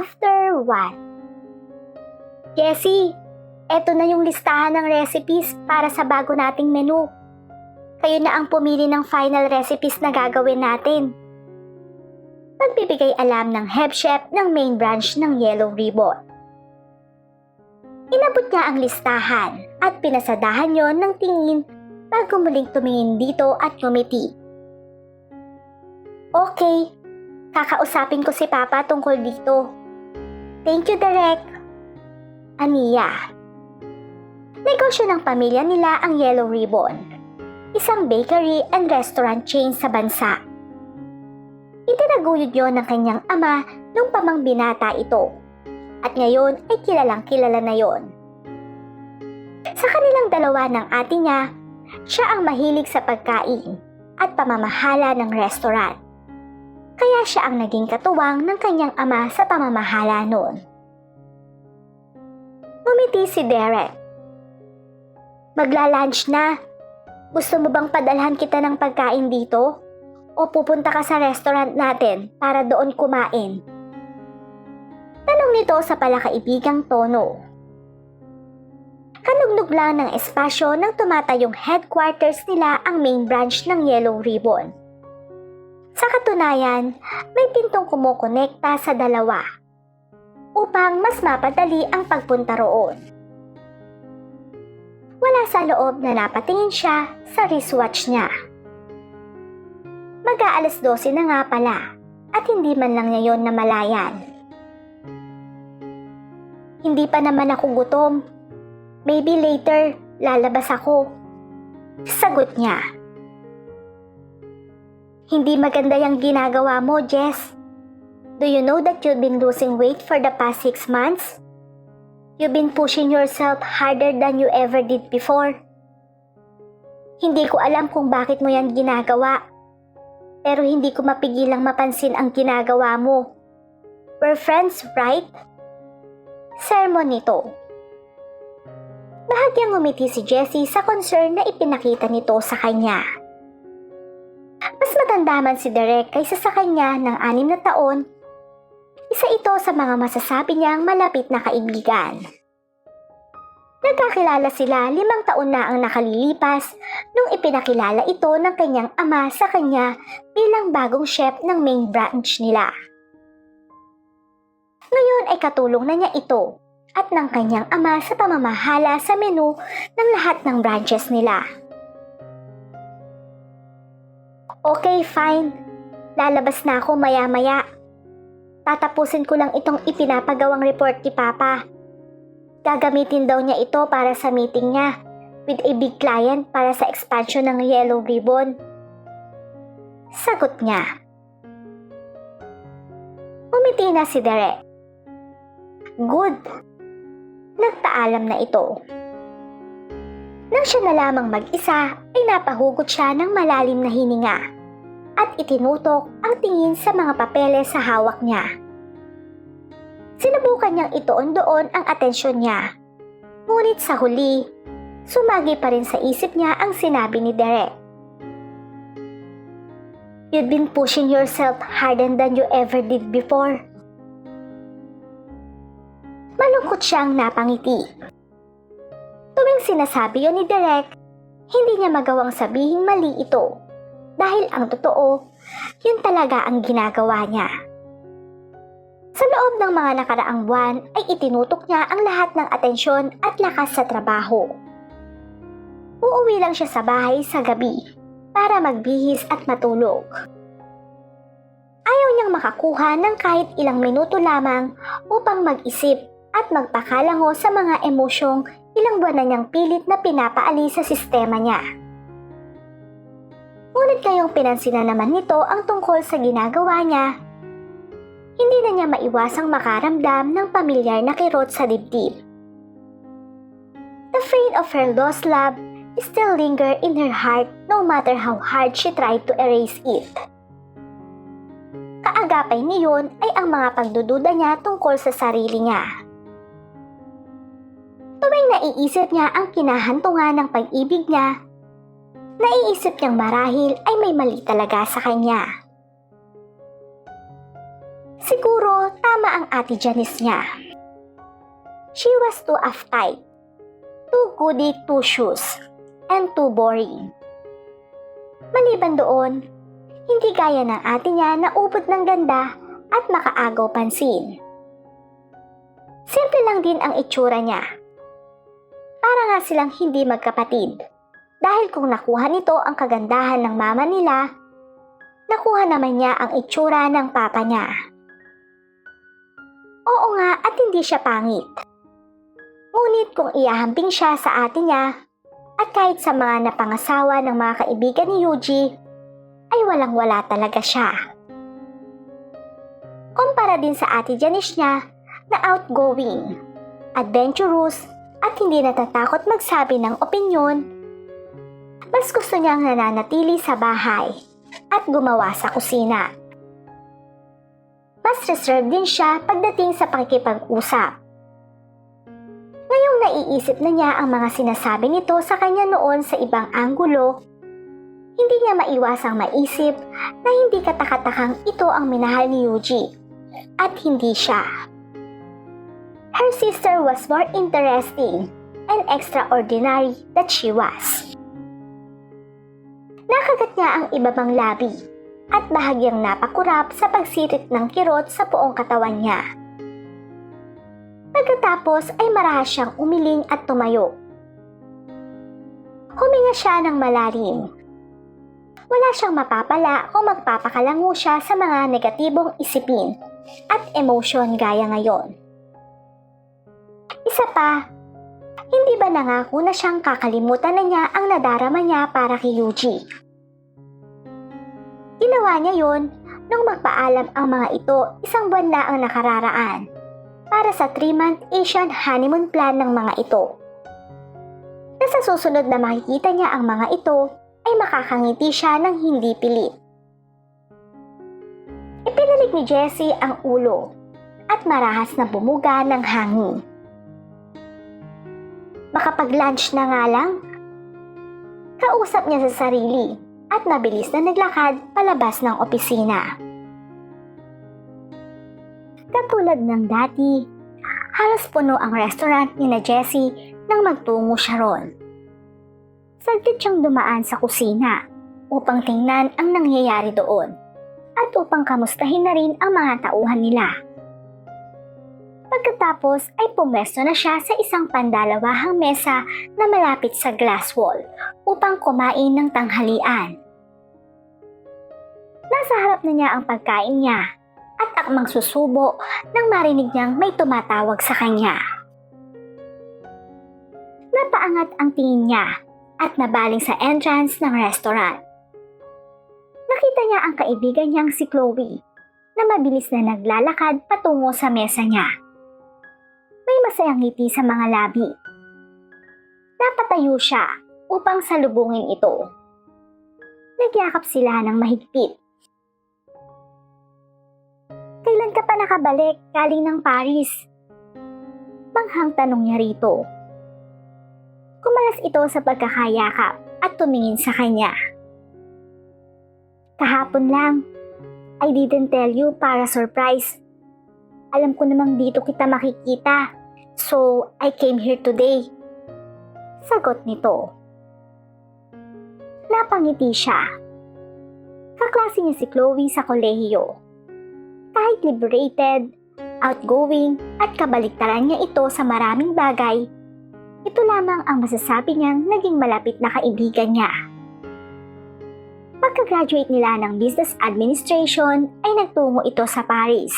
After what? Jessie, eto na yung listahan ng recipes para sa bago nating menu. Kayo na ang pumili ng final recipes na gagawin natin. Magbibigay alam ng head chef ng main branch ng Yellow Ribbon. Inabot niya ang listahan at pinasadahan yon ng tingin bago muling tumingin dito at ngumiti. Okay, kakausapin ko si Papa tungkol dito. Thank you, Direk. Aniya. Negosyo ng pamilya nila ang Yellow Ribbon, isang bakery and restaurant chain sa bansa. Itinaguyod yon ng kanyang ama nung pamang binata ito at ngayon ay kilalang kilala na yon. Sa kanilang dalawa ng ate niya, siya ang mahilig sa pagkain at pamamahala ng restaurant. Kaya siya ang naging katuwang ng kanyang ama sa pamamahala noon. Ngumiti si Derek. Magla-lunch na. Gusto mo bang padalhan kita ng pagkain dito? O pupunta ka sa restaurant natin para doon kumain? Tanong nito sa palakaibigang tono. Kanugnog lang ng espasyo nang tumatayong headquarters nila ang main branch ng Yellow Ribbon. Sa katunayan, may pintong kumukonekta sa dalawa upang mas mapadali ang pagpunta roon. Wala sa loob na napatingin siya sa wristwatch niya. Mag-aalas 12 na nga pala at hindi man lang niya yon namalayan. Hindi pa naman ako gutom. Maybe later, lalabas ako. Sagot niya. Hindi maganda yung ginagawa mo, Jess. Do you know that you've been losing weight for the past six months? You've been pushing yourself harder than you ever did before. Hindi ko alam kung bakit mo yan ginagawa. Pero hindi ko mapigilang mapansin ang ginagawa mo. We're friends, right? Sermon nito. Bahagyang umiti si Jessie sa concern na ipinakita nito sa kanya. Mas matanda man si Derek kaysa sa kanya ng anim na taon isa ito sa mga masasabi niyang malapit na kaibigan. Nagkakilala sila limang taon na ang nakalilipas nung ipinakilala ito ng kanyang ama sa kanya bilang bagong chef ng main branch nila. Ngayon ay katulong na niya ito at ng kanyang ama sa pamamahala sa menu ng lahat ng branches nila. Okay, fine. Lalabas na ako maya-maya. Tatapusin ko lang itong ipinapagawang report ni Papa. Gagamitin daw niya ito para sa meeting niya with a big client para sa expansion ng Yellow Ribbon. Sagot niya. Umiti na si Derek. Good. Nagpaalam na ito. Nang siya na lamang mag-isa, ay napahugot siya ng malalim na hininga at itinutok ang tingin sa mga papeles sa hawak niya. Sinubukan niyang itoon doon ang atensyon niya. Ngunit sa huli, sumagi pa rin sa isip niya ang sinabi ni Derek. You've been pushing yourself harder than you ever did before. Malungkot siyang napangiti. Tuwing sinasabi yon ni Derek, hindi niya magawang sabihing mali ito dahil ang totoo, yun talaga ang ginagawa niya. Sa loob ng mga nakaraang buwan ay itinutok niya ang lahat ng atensyon at lakas sa trabaho. Uuwi lang siya sa bahay sa gabi para magbihis at matulog. Ayaw niyang makakuha ng kahit ilang minuto lamang upang mag-isip at magpakalango sa mga emosyong ilang buwan na niyang pilit na pinapaalis sa sistema niya. Ngunit ngayong pinansinan naman nito ang tungkol sa ginagawa niya, hindi na niya maiwasang makaramdam ng pamilyar na kirot sa dibdib. The fate of her lost love still linger in her heart no matter how hard she tried to erase it. Kaagapay niyon ay ang mga pagdududa niya tungkol sa sarili niya. Tuwing naiisip niya ang kinahantungan ng pag-ibig niya, naiisip niyang marahil ay may mali talaga sa kanya. Siguro tama ang ate Janice niya. She was too uptight, too goody two shoes, and too boring. Maliban doon, hindi gaya ng ate niya na ubod ng ganda at makaagaw pansin. Simple lang din ang itsura niya. Para nga silang hindi magkapatid. Dahil kung nakuha nito ang kagandahan ng mama nila, nakuha naman niya ang itsura ng papa niya. Oo nga at hindi siya pangit. Ngunit kung iahambing siya sa ate niya, at kahit sa mga napangasawa ng mga kaibigan ni Yuji, ay walang wala talaga siya. Kumpara din sa ate Janice niya na outgoing, adventurous, at hindi natatakot magsabi ng opinyon, mas gusto niyang nananatili sa bahay at gumawa sa kusina. Mas reserved din siya pagdating sa pakikipag-usap. Ngayong naiisip na niya ang mga sinasabi nito sa kanya noon sa ibang anggulo, hindi niya maiwasang maisip na hindi katakatakang ito ang minahal ni Yuji at hindi siya. Her sister was more interesting and extraordinary that she was. Nakagat niya ang iba pang labi at bahagyang napakurap sa pagsirit ng kirot sa buong katawan niya. Pagkatapos ay marahas siyang umiling at tumayo. Huminga siya ng malalim. Wala siyang mapapala kung magpapakalango siya sa mga negatibong isipin at emosyon gaya ngayon. Isa pa, hindi ba nangako na siyang kakalimutan na niya ang nadarama niya para kay Yuji? Ginawa niya yon nung magpaalam ang mga ito isang buwan na ang nakararaan para sa 3-month Asian honeymoon plan ng mga ito. Na sa susunod na makikita niya ang mga ito ay makakangiti siya ng hindi pilit. Ipinalik ni Jessie ang ulo at marahas na bumuga ng hangin. Makapag-lunch na nga lang. Kausap niya sa sarili at mabilis na naglakad palabas ng opisina. Katulad ng dati, halos puno ang restaurant ni na Jessie nang magtungo siya ron. Saglit siyang dumaan sa kusina upang tingnan ang nangyayari doon at upang kamustahin na rin ang mga tauhan nila. Pagkatapos ay pumwesto na siya sa isang pandalawahang mesa na malapit sa glass wall upang kumain ng tanghalian. Nasa harap na niya ang pagkain niya at akmang susubo nang marinig niyang may tumatawag sa kanya. Napaangat ang tingin niya at nabaling sa entrance ng restaurant. Nakita niya ang kaibigan niyang si Chloe na mabilis na naglalakad patungo sa mesa niya. Masayang ngiti sa mga labi. Napatayo siya upang salubungin ito. Nagyakap sila ng mahigpit. Kailan ka pa nakabalik galing ng Paris? Manghang tanong niya rito. Kumalas ito sa pagkakayakap at tumingin sa kanya. Kahapon lang. I didn't tell you para surprise. Alam ko namang dito kita makikita. So, I came here today. Sagot nito. Napangiti siya. Kaklase niya si Chloe sa kolehiyo. Kahit liberated, outgoing, at kabaliktaran niya ito sa maraming bagay, ito lamang ang masasabi niyang naging malapit na kaibigan niya. Pagka-graduate nila ng Business Administration ay nagtungo ito sa Paris.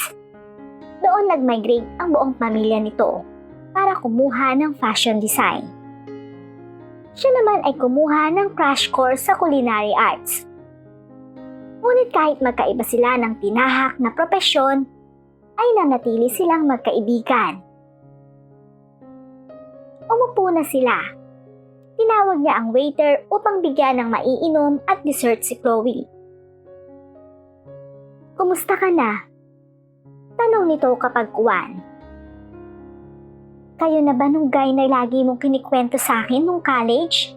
Doon nag-migrate ang buong pamilya nito para kumuha ng fashion design. Siya naman ay kumuha ng crash course sa culinary arts. Ngunit kahit magkaiba sila ng tinahak na propesyon, ay nanatili silang magkaibigan. Umupo na sila tinawag niya ang waiter upang bigyan ng maiinom at dessert si Chloe. Kumusta ka na? Tanong nito kapag kuwan. Kayo na ba nung guy na lagi mong kinikwento sa akin nung college?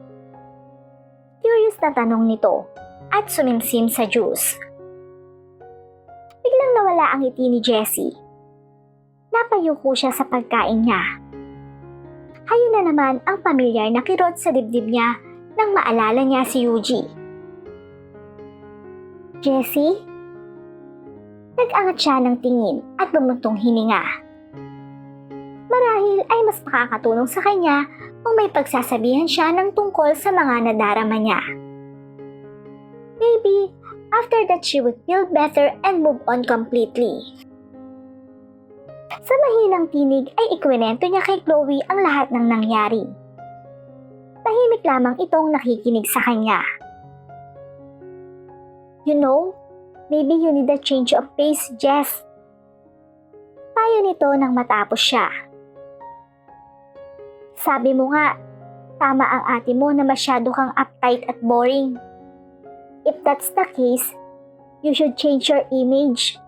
Curious na tanong nito at sumimsim sa juice. Biglang nawala ang ngiti ni Jessie. Napayuko siya sa pagkain niya. Hayun na naman ang pamilyar na kirot sa dibdib niya nang maalala niya si Yuji. Jessie? Nag-angat siya ng tingin at bumuntong hininga. Marahil ay mas makakatulong sa kanya kung may pagsasabihan siya ng tungkol sa mga nadarama niya. Maybe, after that she would feel better and move on completely. Sa mahinang tinig ay ikwento niya kay Chloe ang lahat ng nangyari. Tahimik lamang itong nakikinig sa kanya. You know, maybe you need a change of pace, Jess. Payo nito nang matapos siya. Sabi mo nga, tama ang ate mo na masyado kang uptight at boring. If that's the case, you should change your image.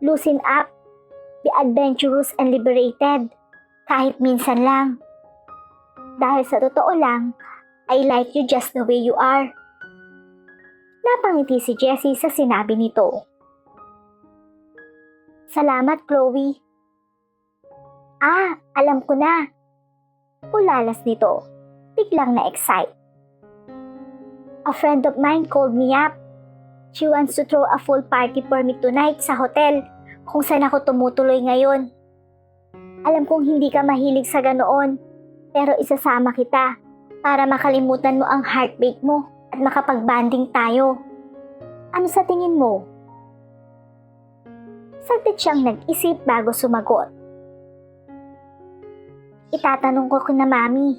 Loosen up. Be adventurous and liberated. Kahit minsan lang. Dahil sa totoo lang, I like you just the way you are. Napangiti si Jessie sa sinabi nito. Salamat, Chloe. Ah, alam ko na. Ulalas nito. Biglang na-excite. A friend of mine called me up. She wants to throw a full party for me tonight sa hotel kung saan ako tumutuloy ngayon. Alam kong hindi ka mahilig sa ganoon, pero isasama kita para makalimutan mo ang heartbreak mo at makapag-banding tayo. Ano sa tingin mo? Saglit siyang nag-isip bago sumagot. Itatanong ko kina mami.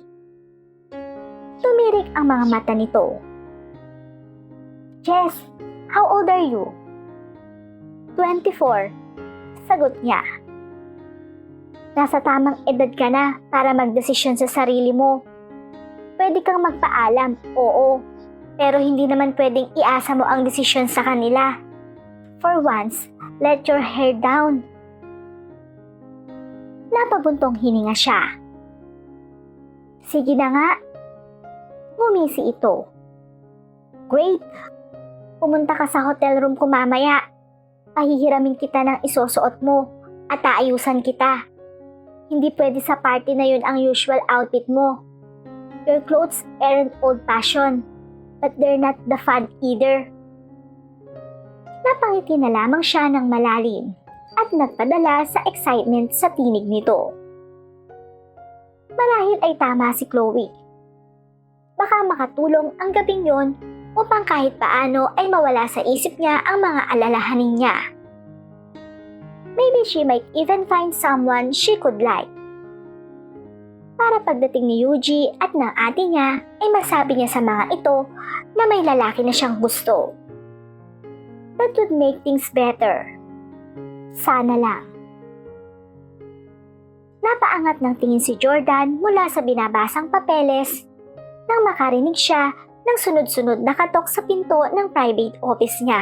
Tumirik ang mga mata nito. Jess, how old are you? 24. Sagot niya. Nasa tamang edad ka na para magdesisyon sa sarili mo. Pwede kang magpaalam, oo. Pero hindi naman pwedeng iasa mo ang desisyon sa kanila. For once, let your hair down. Napabuntong hininga siya. Sige na nga. Ngumisi ito. Great. Pumunta ka sa hotel room ko mamaya. Pahihiramin kita ng isusuot mo at aayusan kita. Hindi pwede sa party na yun ang usual outfit mo. Your clothes aren't old-fashioned, but they're not the fun either. Napangiti na lamang siya ng malalim at nagpadala sa excitement sa tinig nito. Marahil ay tama si Chloe. Baka makatulong ang gabing yon upang kahit paano ay mawala sa isip niya ang mga alalahanin niya. Maybe she might even find someone she could like. Para pagdating ni Yuji at ng ate niya ay masabi niya sa mga ito na may lalaki na siyang gusto. That would make things better. Sana lang. Napaangat ng tingin si Jordan mula sa binabasang papeles nang makarinig siya ng sunod-sunod na katok sa pinto ng private office niya.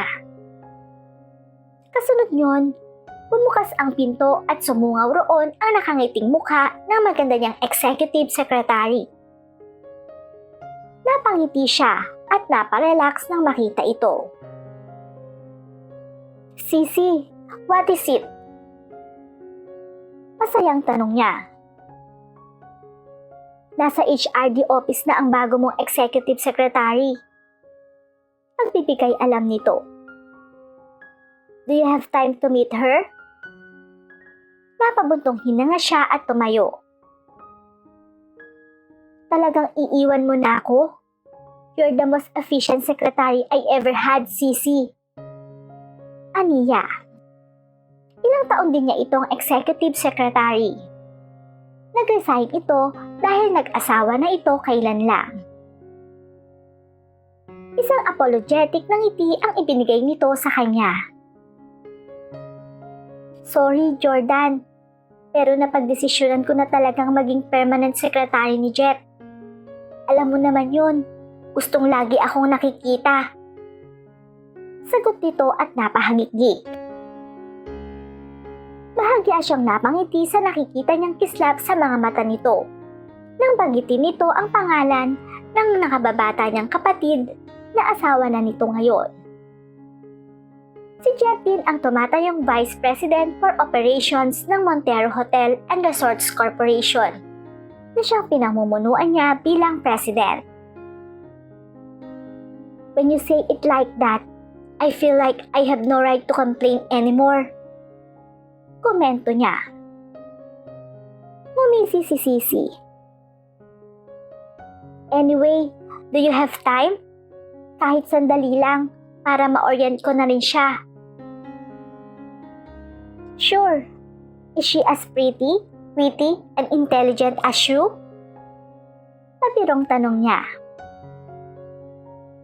Kasunod nyon, bumukas ang pinto at sumungaw roon ang nakangiting mukha ng maganda niyang executive secretary. Napangiti siya at naparelax nang makita ito. Sisi, what is it? Masayang tanong niya. Nasa HRD office na ang bago mong executive secretary. Magbibigay alam nito. Do you have time to meet her? Napabuntong hinanga siya at tumayo. Talagang iiwan mo na ako? You're the most efficient secretary I ever had, Sisi. Aniya. Ilang taon din niya itong executive secretary. Nag-resign ito dahil nag-asawa na ito kailan lang. Isang apologetic na ngiti ang ibinigay nito sa kanya. Sorry, Jordan. Pero napagdesisyonan ko na talagang maging permanent secretary ni Jet. Alam mo naman yun, gustong lagi akong nakikita. Sagot nito at napahangit-gig. Bahagya siyang napangiti sa nakikita niyang kislap sa mga mata nito. Nang banggitin nito ang pangalan ng nakababata niyang kapatid na asawa na nito ngayon. Si Si Jet din ang tumatayong Vice President for Operations ng Montero Hotel and Resorts Corporation na siyang pinamumunuan niya bilang President. When you say it like that, I feel like I have no right to complain anymore. Komento niya. Ngumisi si Sisi. Anyway, do you have time? Kahit sandali lang, para ma-orient ko na rin siya. Sure. Is she as pretty, witty, and intelligent as you? Pabirong tanong niya.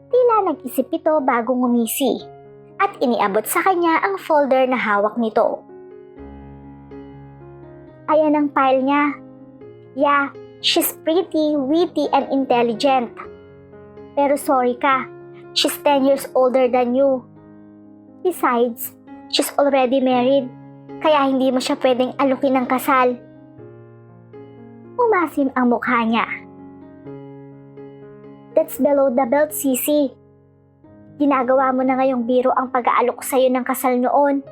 Tila nag-isip ito bago ngumisi at iniabot sa kanya ang folder na hawak nito. Ayan ang file niya. Yeah, she's pretty, witty, and intelligent. Pero sorry ka, she's 10 years older than you. Besides, she's already married, kaya hindi mo siya pwedeng alukin ng kasal. Umasim ang mukha niya. That's below the belt, Sisi. Ginagawa mo na ngayong biro ang pag-aalok sa'yo ng kasal noon.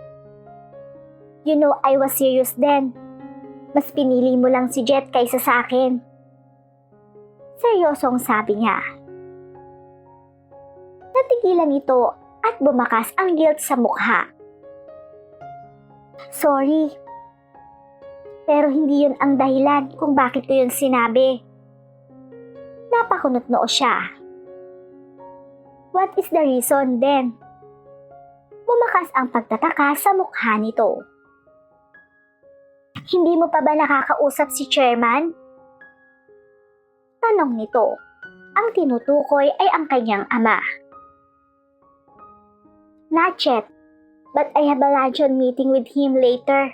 You know I was serious then. Mas pinili mo lang si Jet kaysa sa akin. Seryosong sabi niya. Natigilan ito at bumakas ang guilt sa mukha. Sorry. Pero hindi yun ang dahilan kung bakit ko yun sinabi. Napakunot noo siya. What is the reason then? Bumakas ang pagtataka sa mukha nito. Hindi mo pa ba nakakausap si chairman? Tanong nito. Ang tinutukoy ay ang kanyang ama. Not yet, but I have a luncheon meeting with him later.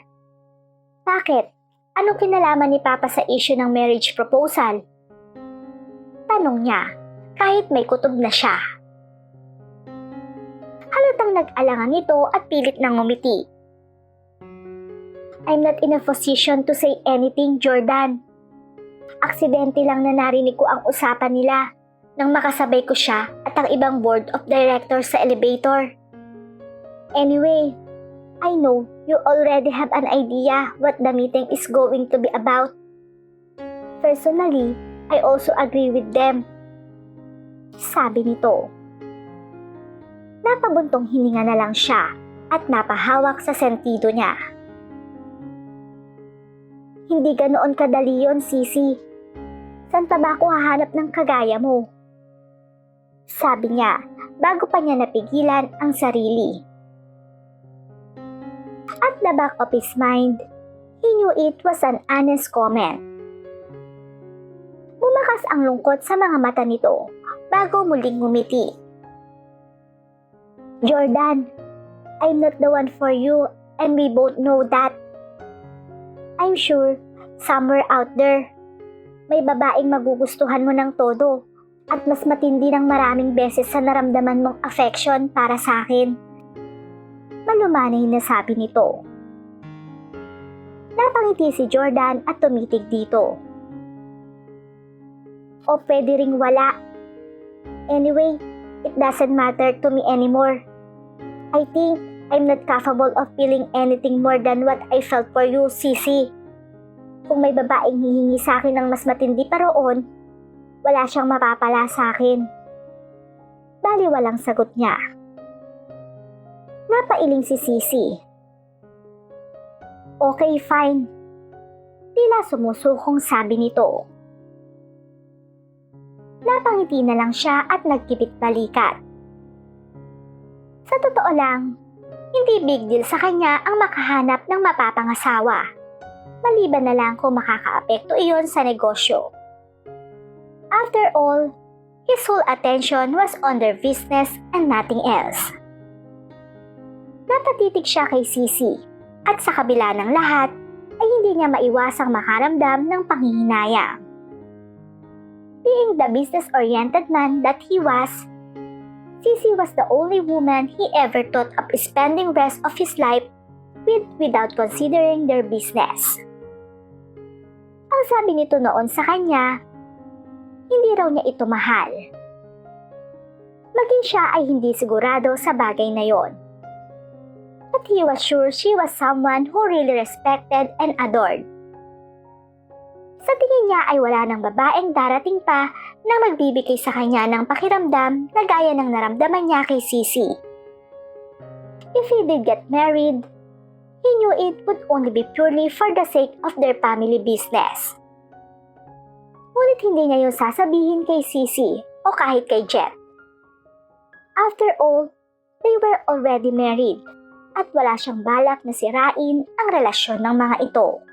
Bakit? Anong kinalaman ni Papa sa issue ng marriage proposal? Tanong niya, kahit may kutob na siya. Halatang nag-alangan ito at pilit nang ngumiti. I'm not in a position to say anything, Jordan. Aksidente lang na narinig ko ang usapan nila nang makasabay ko siya at ang ibang board of directors sa elevator. Anyway, I know you already have an idea what the meeting is going to be about. Personally, I also agree with them. Sabi nito. Napabuntong hininga na lang siya at napahawak sa sentido niya. Hindi ganoon kadali yon, Sisi. San pa ba ako hahanap ng kagaya mo? Sabi niya bago pa niya napigilan ang sarili. At the back of his mind, he knew it was an honest comment. Bumakas ang lungkot sa mga mata nito bago muling ngumiti. Jordan, I'm not the one for you and we both know that. I'm sure, somewhere out there, may babaeng magugustuhan mo ng todo at mas matindi ng maraming beses sa naramdaman mong affection para sa akin. Malumanay na sabi nito. Napangiti si Jordan at tumitig dito. O pwede ring wala. Anyway, it doesn't matter to me anymore. I think I'm not capable of feeling anything more than what I felt for you, Sisi. Kung may babaeng hihingi sa akin ng mas matindi pa roon, wala siyang mapapala sa akin. Bali walang sagot niya. Napailing si Sisi. Okay, fine. Tila sumusukong sabi nito. Napangiti na lang siya at nagkipit balikat. Sa totoo lang, hindi big deal sa kanya ang makahanap ng mapapangasawa. Maliban na lang kung makakaapekto iyon sa negosyo. After all, his whole attention was on their business and nothing else. Napatitig siya kay Sisi at sa kabila ng lahat ay hindi niya maiwasang makaramdam ng panghihinayang. Being the business-oriented man that he was, Sisi was the only woman he ever thought of spending rest of his life with without considering their business. Ang sabi nito noon sa kanya, hindi raw niya ito mahal. Maging siya ay hindi sigurado sa bagay na yon. But he was sure she was someone who really respected and adored. Sa tingin niya ay wala ng babaeng darating pa na magbibigay sa kanya ng pakiramdam na gaya ng naramdaman niya kay Sisi. If he did get married, he knew it would only be purely for the sake of their family business. Ngunit hindi niya yung sasabihin kay Sisi o kahit kay Jet. After all, they were already married at wala siyang balak na sirain ang relasyon ng mga ito.